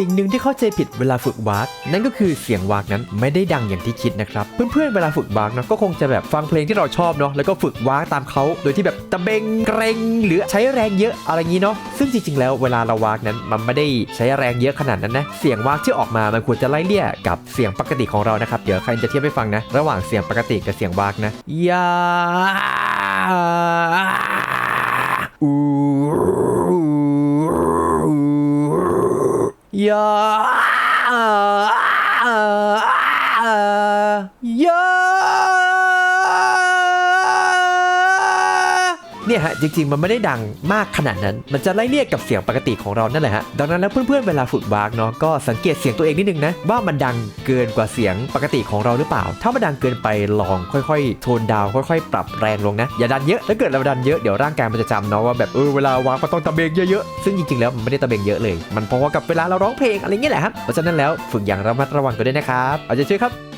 สิ่งหนึ่งที่เข้าใจผิดเวลาฝึกวากนั่นก็คือเสียงวากนั้นไม่ได้ดังอย่างที่คิดนะครับ เพื่อนๆเวลาฝึกวากเนาะก็คงจะแบบฟังเพลงที่เราชอบเนาะแล้วก็ฝึกวากตามเขาโดยที่แบบตะเบงเกรงหรือใช้แรงเยอะอะไรอย่างนี้เนาะซึ่งจริงๆ แล้วเวลาเราวากนั้นมันไม่ได้ใช้แรงเยอะขนาดนั้นนะเสียงวากที่ออกมามันควรจะไล่เลี่ยกับเสียงปกติของเรานะครับเดี๋ยวใครจะเทียบให้ฟังนะ ระหว่างเสียงปกติกับเสียงวากนะยาอู ยายา เนี่ยฮะจริงๆมันไม่ได้ดังมากขนาดนั้น มันจะไล่เรียกกับเสียงปกติของเรานั่นแหละฮะดังนั้นแล้วเพื่อนๆเวลาฝึกวากเนาะก็สังเกตเสียงตัวเองนิดนึงนะว่ามันดังเกินกว่าเสียงปกติของเราหรือเปล่า ถ้ามันดังเกินไปลองค่อยๆ โทนดาวค่อยๆ ปรับแรงลงนะอย่าดันเยอะถ้าเกิดเราดันเยอะเดี๋ยวร่างกายมันจะจำเนาะว่าแบบเออเวลาวากมันต้องตะเบงเยอะๆซึ่งจริงๆแล้วมันไม่ได้ตะเบงเยอะเลย มันพอกับเวลาเราร้องเพลงอะไรเงี้ยแหละครับเพราะฉะนั้นแล้วฝึกอย่างระมัดระวังกันด้วยนะครับเอาใจช่วยครับ